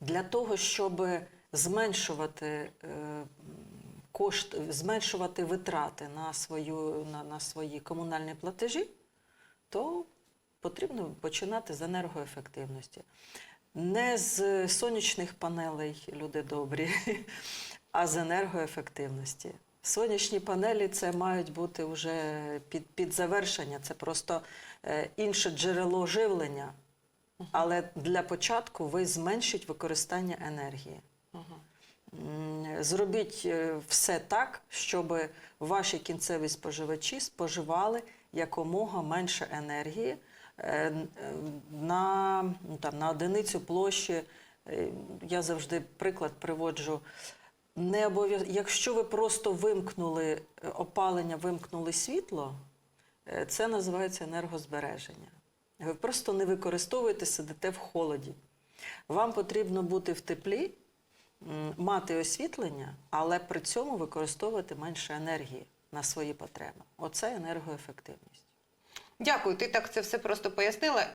Для того, щоб зменшувати е, кошт, зменшувати витрати на, свою, на, на свої комунальні платежі, то потрібно починати з енергоефективності. Не з сонячних панелей, люди добрі, а з енергоефективності. Сонячні панелі це мають бути вже під, під завершення, це просто е, інше джерело живлення. Але для початку ви зменшіть використання енергії. Зробіть е, все так, щоб ваші кінцеві споживачі споживали якомога менше енергії е, е, на, ну, там, на одиницю площі. Я завжди приклад приводжу. Не обов'яз... Якщо ви просто вимкнули опалення, вимкнули світло, це називається енергозбереження. Ви просто не використовуєте, сидите в холоді. Вам потрібно бути в теплі, мати освітлення, але при цьому використовувати менше енергії на свої потреби. Оце енергоефективність. Дякую, ти так це все просто пояснила.